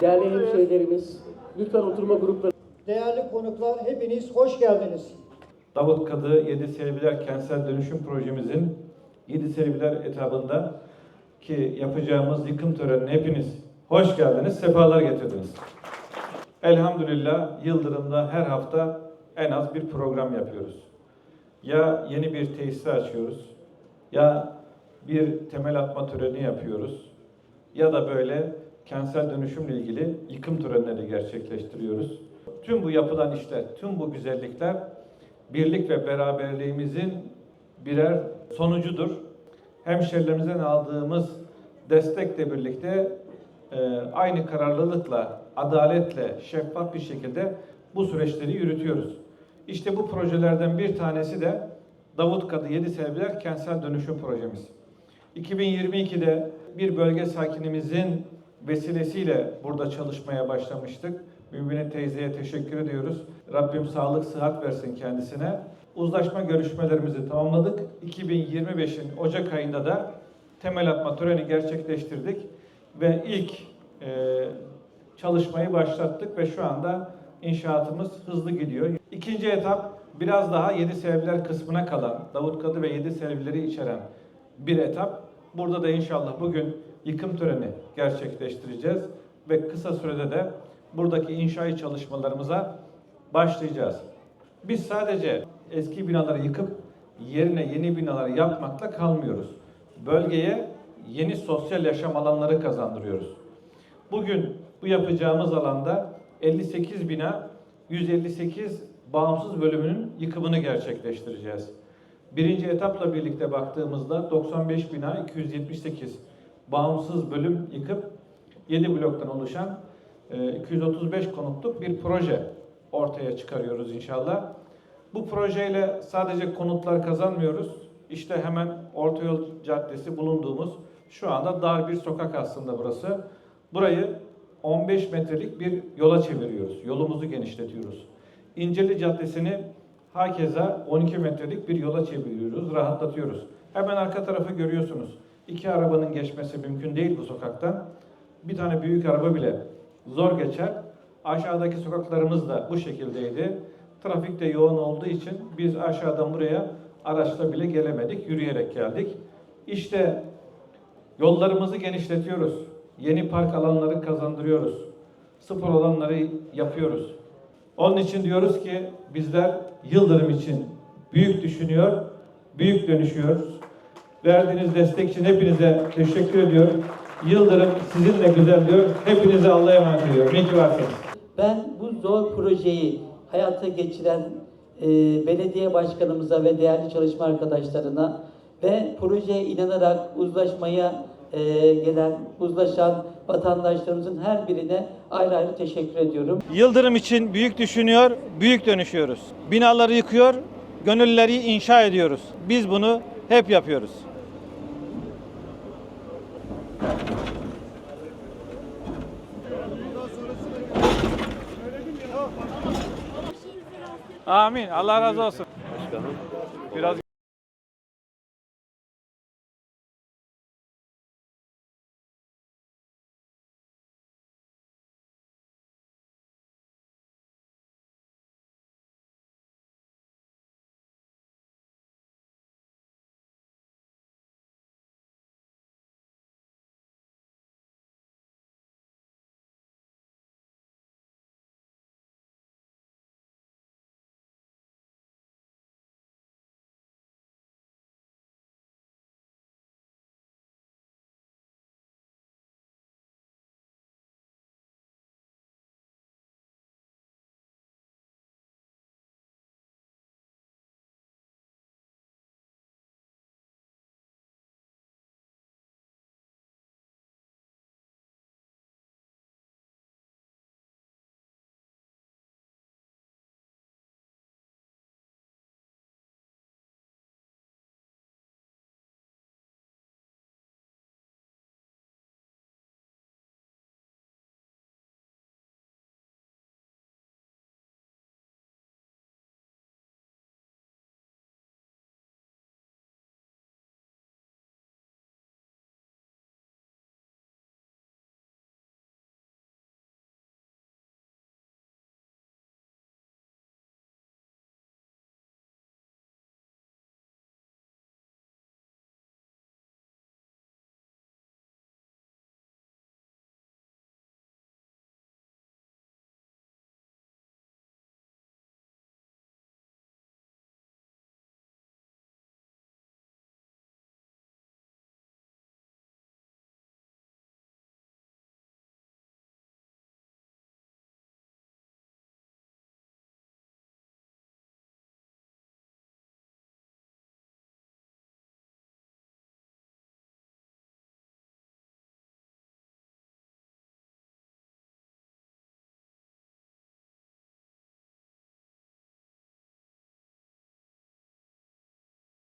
Değerli hemşehrilerimiz, lütfen oturma grupları Değerli konuklar hepiniz hoş geldiniz. Davut Kadı Yedi Selviler Kentsel Dönüşüm Projemizin Yedi Selviler etabında ki yapacağımız yıkım törenine hepiniz hoş geldiniz, sefalar getirdiniz. Elhamdülillah Yıldırım'da her hafta en az bir program yapıyoruz. Ya yeni bir tesis açıyoruz, ya bir temel atma töreni yapıyoruz, ya da böyle kentsel dönüşümle ilgili yıkım törenleri gerçekleştiriyoruz. Tüm bu yapılan işler, tüm bu güzellikler birlik ve beraberliğimizin birer sonucudur. Hemşerilerimizden aldığımız destekle birlikte e, aynı kararlılıkla, adaletle, şeffaf bir şekilde bu süreçleri yürütüyoruz. İşte bu projelerden bir tanesi de Davut Kadı Yedi Selviler Kentsel Dönüşüm Projemiz. 2022'de bir bölge sakinimizin vesilesiyle burada çalışmaya başlamıştık. Mübine teyzeye teşekkür ediyoruz. Rabbim sağlık, sıhhat versin kendisine. Uzlaşma görüşmelerimizi tamamladık. 2025'in Ocak ayında da temel atma töreni gerçekleştirdik ve ilk e, çalışmayı başlattık ve şu anda inşaatımız hızlı gidiyor. İkinci etap biraz daha Yedi Sevgiler kısmına kalan, Davut Kadı ve Yedi Sevgileri içeren bir etap. Burada da inşallah bugün yıkım töreni gerçekleştireceğiz ve kısa sürede de buradaki inşai çalışmalarımıza başlayacağız. Biz sadece eski binaları yıkıp yerine yeni binalar yapmakla kalmıyoruz. Bölgeye yeni sosyal yaşam alanları kazandırıyoruz. Bugün bu yapacağımız alanda 58 bina 158 bağımsız bölümünün yıkımını gerçekleştireceğiz. Birinci etapla birlikte baktığımızda 95 bina 278 bağımsız bölüm yıkıp 7 bloktan oluşan e, 235 konutluk bir proje ortaya çıkarıyoruz inşallah. Bu projeyle sadece konutlar kazanmıyoruz. İşte hemen Orta Yol Caddesi bulunduğumuz şu anda dar bir sokak aslında burası. Burayı 15 metrelik bir yola çeviriyoruz. Yolumuzu genişletiyoruz. İncirli Caddesi'ni hakeza 12 metrelik bir yola çeviriyoruz, rahatlatıyoruz. Hemen arka tarafı görüyorsunuz. İki arabanın geçmesi mümkün değil bu sokaktan. Bir tane büyük araba bile zor geçer. Aşağıdaki sokaklarımız da bu şekildeydi. Trafik de yoğun olduğu için biz aşağıdan buraya araçla bile gelemedik, yürüyerek geldik. İşte yollarımızı genişletiyoruz. Yeni park alanları kazandırıyoruz. Spor alanları yapıyoruz. Onun için diyoruz ki bizler Yıldırım için büyük düşünüyor, büyük dönüşüyoruz. Verdiğiniz destek için hepinize teşekkür ediyorum. Yıldırım sizinle güzel diyor. Hepinize Allah'a emanet ediyorum. İyi ki varsınız. Ben bu zor projeyi hayata geçiren e, belediye başkanımıza ve değerli çalışma arkadaşlarına ve projeye inanarak uzlaşmaya e, gelen, uzlaşan vatandaşlarımızın her birine ayrı ayrı teşekkür ediyorum. Yıldırım için büyük düşünüyor, büyük dönüşüyoruz. Binaları yıkıyor, gönülleri inşa ediyoruz. Biz bunu hep yapıyoruz. Amin. Allah razı olsun. Biraz